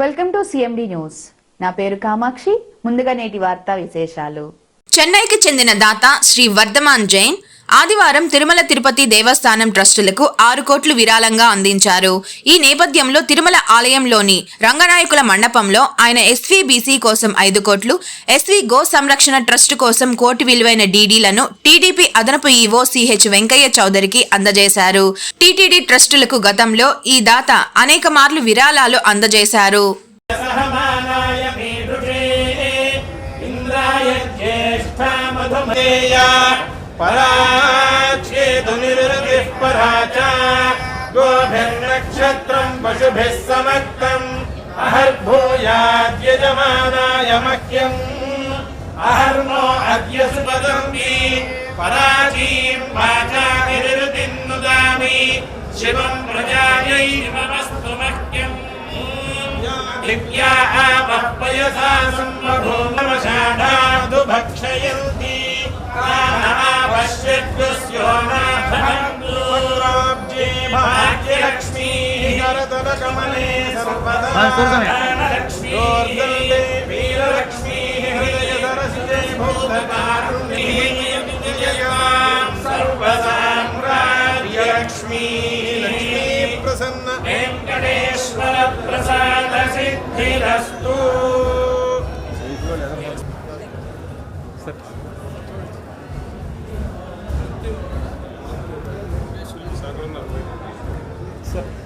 Welcome to CMD news నా పేరు కామాక్షి. ముందుగా నేటి వార్తా విశేషాలు. చెన్నైకి చెందిన దాత శ్రీ వర్ధమాన్ జైన్ ఆదివారం తిరుమల తిరుపతి దేవస్థానం ట్రస్టులకు ఆరు కోట్లు విరాళంగా అందించారు. ఈ నేపథ్యంలో తిరుమల ఆలయంలోని రంగనాయకుల మండపంలో ఆయన ఎస్వీబీసీ కోసం ఐదు కోట్లు ఎస్వీ గో సంరక్షణ ట్రస్ట్ కోసం కోటి విలువైన డీడీలను టీడీపీ అదనపు ఈవో సిహెచ్ వెంకయ్య చౌదరికి అందజేశారు. టీటీడీ ట్రస్టులకు గతంలో ఈ దాత అనేక మార్లు విరాళాలు అందజేశారు. मीढुषे इन्द्राय ज्येष्ठा मधुमेया पराच्छेदुनिर्वृतिः परा च गोभिर्नक्षत्रम् पशुभिः समक्तम् अहर्भूयाद्यजमानाय मह्यम् अहर्नो अद्य सुपदन्ति पराचीम् वाचा निरृतिम् नुदामि शिवम् प्रजायै शिवमस्तु मह्यम् दिव्या आपः पयसा सम्मभूमवशाढादु भक्षयन्ति पश्यद्युस्योनाथमन्दूराब्जे भाग्यलक्ष्मीः करतलकमले सर्वदा लक्ष्मीर्दण्डे वीरलक्ष्मीः हृदयसरसिजे भूतकारुण्येः सर्वसाम्राज्यलक्ष्मीः लक्ष्मी प्रसन्न So